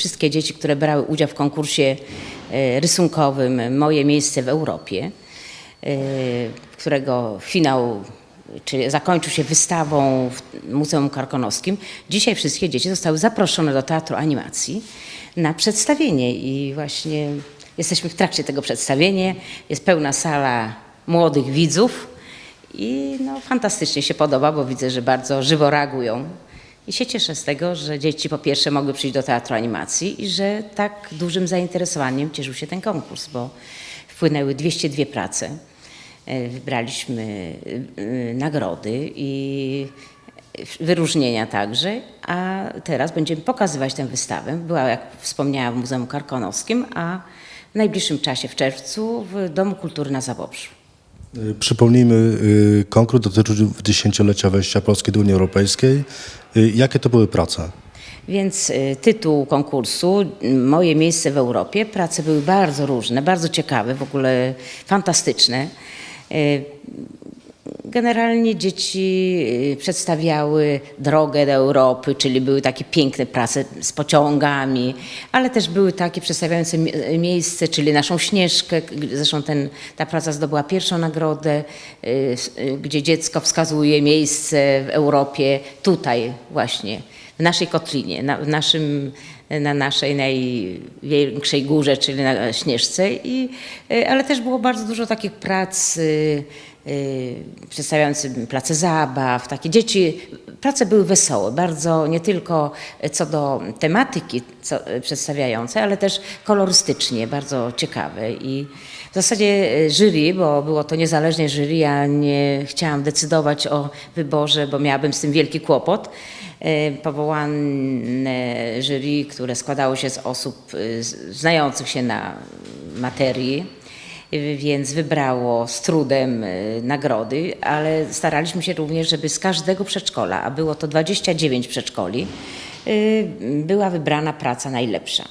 Wszystkie dzieci, które brały udział w konkursie e, rysunkowym Moje miejsce w Europie, e, którego finał czyli zakończył się wystawą w Muzeum Karkonoskim. Dzisiaj wszystkie dzieci zostały zaproszone do Teatru Animacji na przedstawienie i właśnie jesteśmy w trakcie tego przedstawienia. Jest pełna sala młodych widzów i no, fantastycznie się podoba, bo widzę, że bardzo żywo reagują. I się cieszę z tego, że dzieci po pierwsze mogły przyjść do Teatru Animacji i że tak dużym zainteresowaniem cieszył się ten konkurs, bo wpłynęły 202 prace. E, Wybraliśmy e, nagrody i wyróżnienia także, a teraz będziemy pokazywać tę wystawę. Była, jak wspomniałam, w Muzeum Karkonoskim, a w najbliższym czasie, w czerwcu, w Domu Kultury na Zabobrzu. Y, Przypomnijmy, y, konkurs dotyczył dziesięciolecia wejścia Polski do Unii Europejskiej. Y, Jakie to były prace? Więc tytuł konkursu Moje miejsce w Europie. Prace były bardzo różne, bardzo ciekawe, w ogóle fantastyczne. Generalnie dzieci y, przedstawiały drogę do Europy, czyli były takie piękne prace z pociągami, ale też były takie przedstawiające mi- miejsce, czyli naszą Śnieżkę. Zresztą ten, ta praca zdobyła pierwszą nagrodę, y, y, gdzie dziecko wskazuje miejsce w Europie, tutaj właśnie, w naszej kotlinie, na, w naszym, na naszej największej górze, czyli na Śnieżce. I, y, ale też było bardzo dużo takich prac y, y, przedstawiających place zabaw, takie dzieci. Prace były wesołe, bardzo nie tylko co do tematyki co, przedstawiające, ale też kolorystycznie bardzo ciekawe. I w zasadzie y, jury, bo było to niezależne jury, ja nie chciałam decydować o wyborze, bo miałabym z tym wielki kłopot. E, Powołane jury, które składało się z osób znających się na materii, więc wybrało z trudem y, nagrody, ale staraliśmy się również, żeby z każdego przedszkola, a było to 29 przedszkoli, y, była wybrana praca najlepsza.